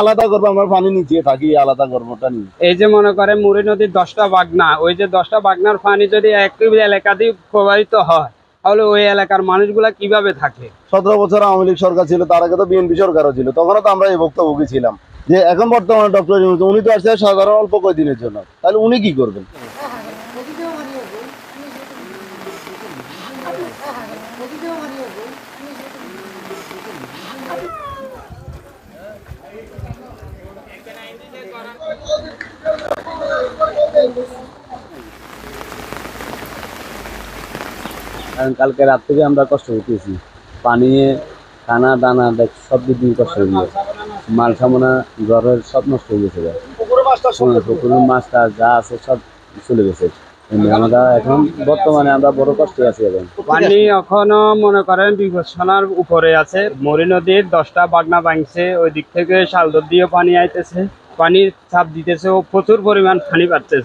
আলাদা করব আমরা পানি নিচে থাকি আলাদা করবোটা নিয়ে। এই যে মনে করেন মুড়ি নদীর দশটা বাগনা ওই যে দশটা বাগনার পানি যদি একই এলাকা দিয়ে প্রবাহিত হয় তাহলে ওই এলাকার মানুষগুলা কীভাবে থাকে? সতেরো বছর আওয়ামী লীগ সরকার ছিল তার আগে তো বিএনপি সরকারও ছিল তখনও তো আমরা এই ভুক্তভোগী ছিলাম। যে এখন বর্তমানে ডক্টর উনি তো আসছে সাধারণ অল্প কয়েকদিনের জন্য তাহলে উনি কি করবেন? কারণ কালকে রাত থেকে আমরা কষ্ট করতেছি। পানি খানা দানা দেখ সব দিক দিয়ে কষ্ট হয়ে গেছে। মাল সামনা ঘরের সব নষ্ট হয়ে গেছে পুকুরের মাছটা যা আছে সব চলে গেছে। আমরা এখন বর্তমানে আমরা বড় কষ্টে আছি এখন। পানি এখনও মনে করেন বিপদসনার উপরে আছে। মরি নদীর দশটা বাগনা ভাঙছে ওই দিক থেকে শালদর দিয়ে পানি আইতেছে। পানির চাপ দিতেছে ও প্রচুর পরিমাণ পানি পাচ্ছে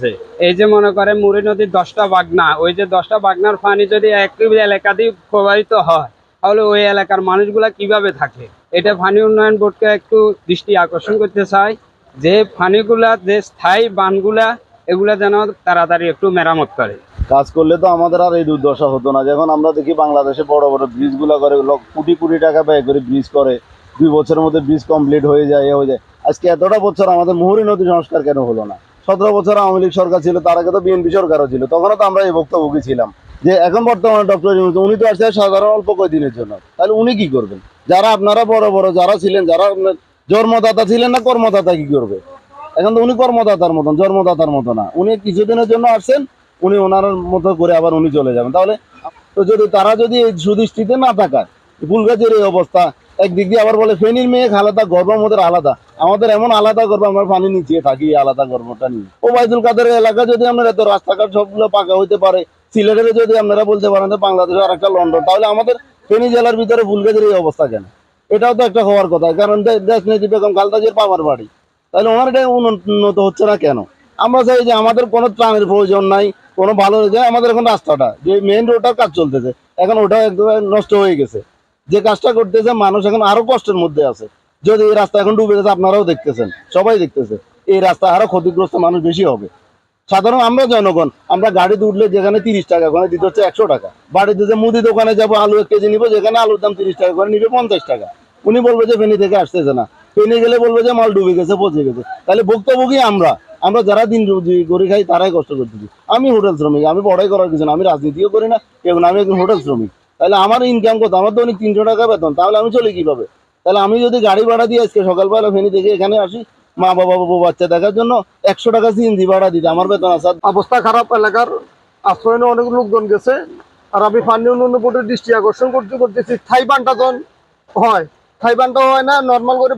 এই যে মনে করে মুড়ি নদীর দশটা বাগনা, ওই যে দশটা বাগনার পানি যদি একই এলাকা দিয়ে প্রবাহিত হয়, তাহলে ওই এলাকার মানুষগুলা কীভাবে থাকে? এটা পানি উন্নয়ন বোর্ডকে একটু দৃষ্টি আকর্ষণ করতে চাই, যে পানিগুলা, যে স্থায়ী বানগুলা, এগুলা যেন তাড়াতাড়ি একটু মেরামত করে। কাজ করলে তো আমাদের আর এই দুর্দশা হতো না। যখন আমরা দেখি বাংলাদেশে বড় বড় ব্রিজগুলা করে কোটি কোটি টাকা ব্যয় করে ব্রিজ করে। দুই বছরের মধ্যে ব্রিজ কমপ্লিট হয়ে যায়, এ হয়ে যায়। আজকে এতটা বছর আমাদের মুহুরী নদী সংস্কার কেন হলো না? সতেরো বছর আওয়ামী লীগ সরকার ছিল, তার আগে তো বিএনপি সরকারও ছিল, তখনও তো আমরা এই ভুক্তভোগী ছিলাম। যে এখন বর্তমানে ডক্টর উনি তো আসছে সাধারণ অল্প কয়েকদিনের জন্য। তাহলে উনি কি করবেন? যারা আপনারা বড় বড় যারা ছিলেন, যারা জন্মদাতা ছিলেন না কর্মদাতা কি করবে? এখন তো উনি কর্মদাতার মতন, জন্মদাতার মতো না। উনি কিছুদিনের জন্য আসছেন, উনি ওনার মতো করে আবার উনি চলে যাবেন। তাহলে তো যদি তারা যদি এই সুদৃষ্টিতে না থাকায় ফুলগাছের এই অবস্থা একদিক দিয়ে আবার বলে, ফেনীর মেয়ে আলাদা, গর্ব আমাদের আলাদা। আমাদের এমন আলাদা গর্ব, আমরা পানি নিচে থাকি আলাদা গর্বটা নিয়ে। ও বাইদুল কাদের এলাকা যদি আমরা এত রাস্তাঘাট সবগুলো পাকা হইতে পারে, সিলেটের যদি আপনারা বলতে পারেন বাংলাদেশের আর একটা লন্ডন, তাহলে আমাদের ফেনী জেলার ভিতরে ফুলগাছের এই অবস্থা কেন? এটাও তো একটা হওয়ার কথা, কারণ দেশ নেত্রী বেগম খালদাজের পাওয়ার বাড়ি। তাহলে ওনার এটা উন্নত হচ্ছে না কেন? আমরা চাই যে আমাদের কোনো ত্রাণের প্রয়োজন নাই, কোনো ভালো আমাদের এখন রাস্তাটা, যে মেইন রোডটার কাজ চলতেছে, এখন ওটা একদম নষ্ট হয়ে গেছে। যে কাজটা করতেছে, মানুষ এখন আরও কষ্টের মধ্যে আছে। যদি এই রাস্তা এখন ডুবে গেছে আপনারাও দেখতেছেন, সবাই দেখতেছে, এই রাস্তা আরও ক্ষতিগ্রস্ত মানুষ বেশি হবে। সাধারণ আমরা জনগণ, আমরা গাড়িতে উঠলে যেখানে তিরিশ টাকা ওখানে দিতে হচ্ছে একশো টাকা। বাড়িতে যে মুদি দোকানে যাব, আলু এক কেজি নিবো, যেখানে আলুর দাম তিরিশ টাকা করে নিবে পঞ্চাশ টাকা। উনি বলবে যে ফেনি থেকে আসতেছে না। ফেনি গেলে বলবে যে মাল ডুবে গেছে, পচে গেছে। তাহলে ভুক্তভোগী আমরা আমরা যারা দিন রুজি করে খাই, তারাই কষ্ট করতেছি। আমি হোটেল শ্রমিক, আমি বড়াই করার কিছু না, আমি রাজনীতিও করি না এবং আমি একজন হোটেল শ্রমিক। তাহলে আমার ইনকাম কত? আমার উনি তিনশো টাকা বেতন, তাহলে আমি চলি কীভাবে? তাহলে আমি যদি গাড়ি ভাড়া দিয়ে আজকে সকালবেলা ফেনি থেকে এখানে আসি, মা বাবা বাবু বাচ্চা দেখার জন্য একশো টাকা সিএনজি ভাড়া দিতে, আমার বেতন আসার অবস্থা খারাপ, এলাকার আশ্রয় অনেক লোকজন গেছে, আর আমি ফান্ডে উন্নয়ন বোর্ডের দৃষ্টি আকর্ষণ করতে করতেছি, থাই বানটা হয়, থাই বানটা হয় না, নর্মাল করে